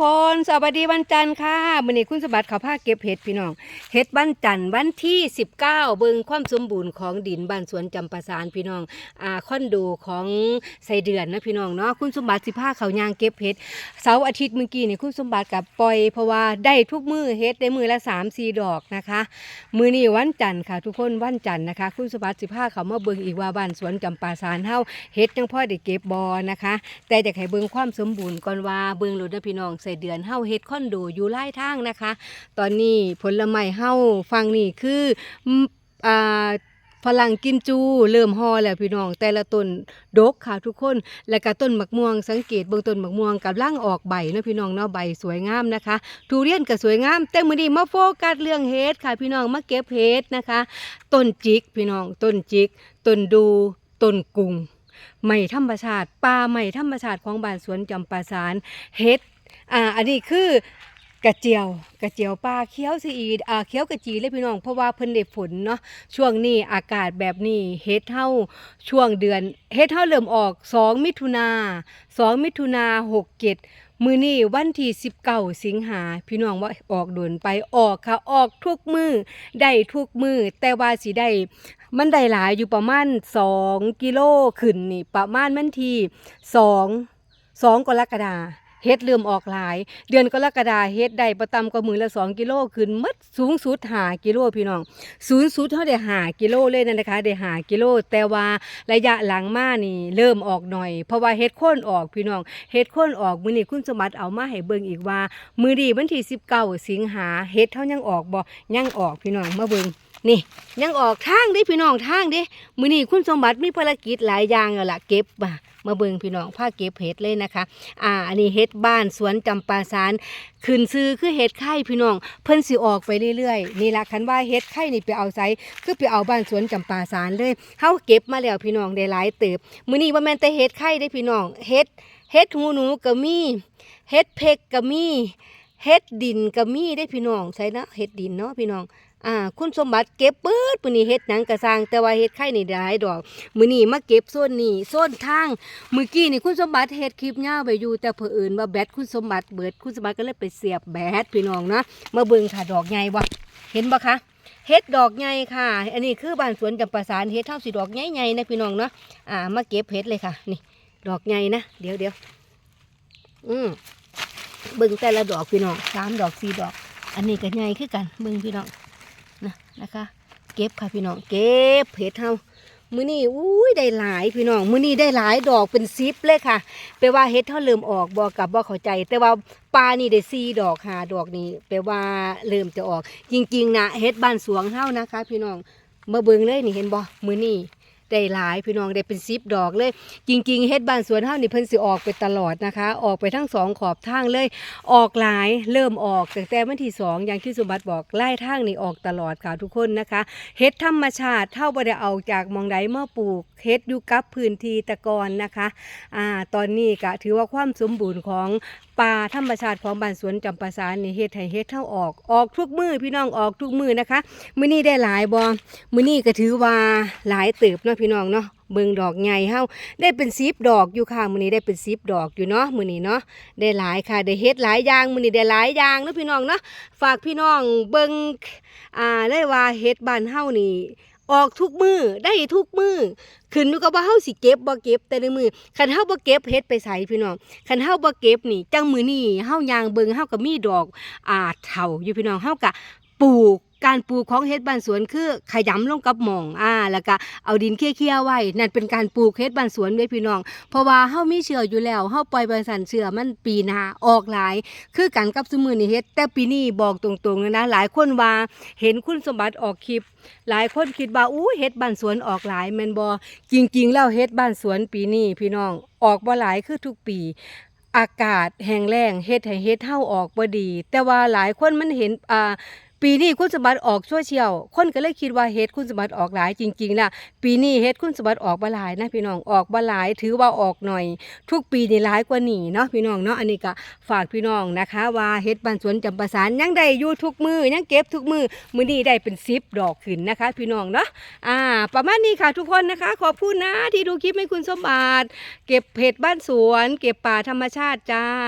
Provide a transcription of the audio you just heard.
คนสวัสดีวันจันทร์ค่ะมื้อนี้คุณสมบัติเขาพาเก็บเห็ดพี่น้องเห็ดวันจันทร์วันที่ 19 เบิงความสมบูรณ์ของดินบ้านสวนจำปาสารพี่น้องอ่าคอนโดของไสเดือนนะพี่น้องเนาะคุณสมบัติสิพาเขายางเก็บเห็ดเสาร์อาทิตย์เมื่อกี้นี่คุณสมบัติกับปล่อยเพราะว่าได้ทุกมือเฮ็ดได้มือละ3 4ดอกนะคะ มือนี้วันจันทร์ค่ะ ทุกคนวันจันทร์นะคะ คุณสมบัติสิพาเขามาเบิงอีกว่าบ้านสวนจำปาสารเฮาเฮ็ดจังพ่อได้เก็บบอนะคะ แต่อยากให้เบิงความสมบูรณ์ก่อนว่าเบิงโลดนะพี่น้องส่เดือนเฮาเฮ็ดคอนโดอยู่หลายทางนะคะ ตอนนี้ผลไม้เฮาฟังนี่คืออ่าฝรั่งกิมจูเริ่มฮอแล้วพี่น้อง แต่ละต้นดกค่ะทุกคน แล้วก็ต้นมะม่วงสังเกตเบื้องต้นมะม่วงกับล่างออกใบเนาะพี่น้องเนาะใบสวยงามนะคะ ทุเรียนก็สวยงาม แต่มื้อนี้มาโฟกัสเรื่องเฮ็ดค่ะ พี่น้องมาเก็บเฮ็ดนะคะ ต้นจิกพี่น้องต้นจิกต้นดูต้นกุ้งไม้ธรรมชาติป่าไม้ธรรมชาติของบ้านสวนจำปาสารเฮ็ด อ่าอันนี้คือกระเจียวกระเจียวป่าเขียวสีอีดอ่าเขียวกระจีเลยพี่น้องเพราะว่าเพิ่นได้ฝนเนาะช่วงนี้อากาศแบบนี้เฮ็ดเฮาช่วงเดือนเฮ็ดเฮาเริ่มออก 2 มิถุนา2มิถุนา67มือนี้วันที่19สิงหาพี่น้องว่าออกโดนไปออกค่ะออกทุกมือได้ทุกมือแต่ว่าสิได้มันได้หลายอยู่ประมาณ 2 กิโลขึ้นนี่ประมาณมันที่2 2กรกฎาคม เฮ็ดเริ่มออกหลาย เดือนกรกฎาเฮ็ดได้ประตำกว่ามือละ2กิโลขึ้นมัดสูงสุด5กิโลพี่น้องสูงสุดเท่าได้5กิโลเลยนั่นนะคะได้5กิโล แต่ว่าระยะหลังมานี่เริ่มออกหน่อย เพราะว่าเฮ็ดค่นออกพี่น้องเฮ็ดค่นออกมือนี้คุณสมบัติเอามาให้เบิ่งอีกว่า มือดีวันที่19สิงหาเฮ็ดเท่ายังออกบ่ยังออกพี่น้องมาเบิ่ง นี่ยังออกทางเด้พี่น้องทางเด้มือนี้คุณสมบัติมีภารกิจหลายอย่างแล้วล่ะเก็บมามาเบิ่งพี่น้องพาเก็บเห็ดเลยนะคะ อ่า อันนี้เห็ดบ้านสวนจำปาสารขึ้นซื้อคือเห็ดไข่พี่น้อง เพิ่นสิออกไปเรื่อยๆนี่ละคันว่าเห็ดไข่นี่ไปเอาไซคือไปเอาบ้านสวนจำปาสารเลยเฮาเก็บมาแล้วพี่น้องได้หลายเติบมือนี้ว่าแม่นแต่เห็ดไข่ได้พี่น้องเห็ดเห็ดหูหนูก็มีเห็ดเพกก็มีเห็ดดินก็มีได้พี่น้องใช่นะเห็ดดินเนาะพี่น้อง อ่าคุณสมบัติเก็บเปิดมื้อนี้เฮ็ดหนังกระสร้างแต่ว่าเฮ็ดไข่นี่ได้หลายดอกมื้อนี้มาเก็บโซนนี้โซนทางมื้อกี้นี่คุณสมบัติเฮ็ดคลิปยาวไปอยู่ แต่เผอิญว่าแบตคุณสมบัติเบิดคุณสมบัติก็เลยไปเสียบแบตพี่น้องเนาะมาเบิ่งค่ะดอกใหญ่บ่เห็นบ่คะเฮ็ดดอกใหญ่ค่ะ อันนี้คือบ้านสวนจำปาสารเฮ็ดเท่าสิดอกใหญ่ๆนะพี่น้องเนาะอ่ามาเก็บเฮ็ดเลยค่ะ นี่ดอกใหญ่นะเดี๋ยวเดี๋ยวอืมเบิ่งแต่ละดอกพี่น้องสามดอกสี่ดอก อันนี้ก็ใหญ่คือกันเบิ่งพี่น้อง นะนะคะ เก็บค่ะพี่น้องเก็บเห็ดเฮามื้อนี้อุ้ยได้หลายพี่น้องมื้อนี้ได้หลายดอกเป็นซิปเลยค่ะแปลว่าเฮ็ดเท่าเริ่มออกบอกกับบ่เข้าใจ แต่ว่าปลานี่ได้ซีดอกหาดอกนี่แปลว่าเริ่มจะออก จริงๆนะเฮ็ดบ้านสวงเฮานะคะ พี่น้องมาเบิ่งเลยนี่เห็นบ่มื้อนี้ ได้หลายพี่น้องได้เป็นซิปดอกเลย จริง ๆเฮ็ดบ้านสวนเฮานี่เพิ่นสิออกไปตลอดนะคะ ออกไปทั้งสองขอบทางเลย ออกหลายเริ่มออกตั้งแต่วันที่สองอย่างที่สมบัติบอกไล่ทางนี่ออกตลอดค่ะทุกคนนะคะเฮ็ดธรรมชาติเท่าบ่ได้เอาจากมองใดมาปลูกเฮ็ดอยู่กับพื้นที่ตะกอนนะคะอ่าตอนนี้ก็ถือว่าความสมบูรณ์ของป่าธรรมชาติของบ้านสวนจำปาสานี่เฮ็ดให้เฮ็ดเท่าออกออกทุกมือพี่น้องออกทุกมือนะคะมื้อนี้ได้หลายบ่มื้อนี้ก็ถือว่าหลายเติบเนาะพี่น้องเนาะเบิ่งดอกใหญ่เฮาได้เป็น10ดอกอยู่ค่ะมื้อนี้ได้เป็น10ดอกอยู่เนาะมื้อนี้เนาะได้หลายค่ะได้เฮ็ดหลายอย่างมื้อนี้ได้หลายอย่างเนาะพี่น้องเนาะฝากพี่น้องเบิ่งอ่าเลยว่าเฮ็ดบ้านเฮานี่ออกทุกมือได้ทุกมือขึ้นอยู่กับว่าเฮาสิเก็บบ่เก็บแต่ละมือคันเฮาบ่เก็บเฮ็ดไปใส่พี่น้องคันเฮาบ่เก็บนี่จังมื้อนี้เฮายางเบิ่งเฮาก็มีดอกอ่าเฒ่าอยู่พี่น้องเฮาก็ปลูก การปลูกของเฮ็ดบ้านสวนคือขยำลงกับหม่องอ่าแล้วก็เอาดินเคี่ยวๆไว้นั่นเป็นการปลูกเฮ็ดบ้านสวนเด้พี่น้อง เพราะว่าเฮามีเชื้ออยู่แล้วเฮาปล่อยบริษัทเชื้อมันปีหน้าออกหลาย คือกันกับซุมื้อนี้เฮ็ดแต่ปีนี้บอกตรงๆเลยนะหลายคนว่าเห็นคุณสมบัติออกคลิป หลายคนคิดว่าอู้เฮ็ดบ้านสวนออกหลายแม่นบ่จริงๆ แล้วเฮ็ดบ้านสวนปีนี้พี่น้องออกบ่หลายคือทุกปีอากาศแห้งแล้งเฮ็ดให้เฮ็ดเฮาออกบ่ดี แต่ว่าหลายคนมันเห็นอ่า ปีนี้คุณสมบัติออกโซเชียลคนก็เลยคิดว่าเฮ็ดคุณสมบัติออกหลายจริงๆนะปีนี้เฮ็ดคุณสมบัติออกบ่หลายนะพี่น้องออกบ่หลายถือว่าออกหน่อย ทุกปีนี่หลายกว่านี้เนาะพี่น้องเนาะอันนี้ก็ฝากพี่น้องนะคะ ว่าเฮ็ดบ้านสวนจำปาสารยังได้อยู่ทุกมือยังเก็บทุกมือมื้อนี้ได้เป็น10ดอกขึ้นนะคะ พี่น้องเนาะอ่า ประมาณนี้ค่ะทุกคนนะคะ ขอบคุณนะที่ดูคลิปให้คุณสมบัติ เก็บเห็ดบ้านสวน เก็บป่าธรรมชาติจ้า